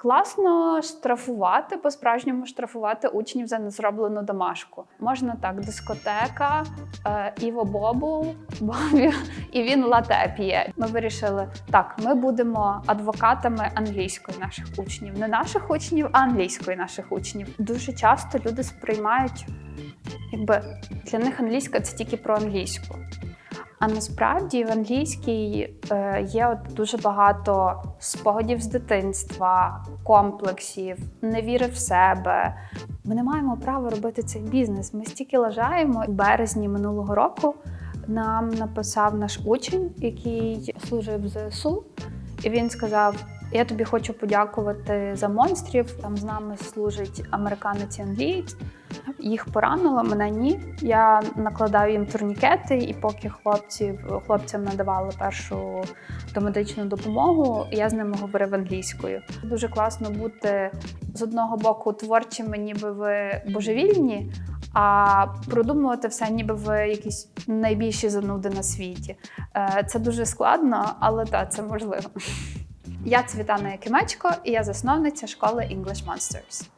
Класно штрафувати, по-справжньому штрафувати учнів за незроблену домашку. Можна так, дискотека, е, Іво Бобул, Бобі, і він лате п'є. Ми вирішили, так, ми будемо адвокатами англійської наших учнів. Не наших учнів, а англійської наших учнів. Дуже часто люди сприймають, якби для них англійська це тільки про англійську. А насправді в англійській е, є от дуже багато спогадів з дитинства, комплексів, невіри в себе. Ми не маємо права робити цей бізнес. Ми стільки лажаємо. У березні минулого року нам написав наш учень, який служив в ЗСУ, і він сказав: Я тобі хочу подякувати за монстрів. Там з нами служить американець і англієць. Їх поранило, мене ні. Я накладаю їм турнікети, і поки хлопців хлопцям надавали першу домедичну допомогу, я з ними говорив англійською. Дуже класно бути з одного боку творчими, ніби ви божевільні, а продумувати все, ніби ви якісь найбільші зануди на світі. Е, Це дуже складно, але так, це можливо. Я Цвітана Якимечко, і я засновниця школи English Monsters.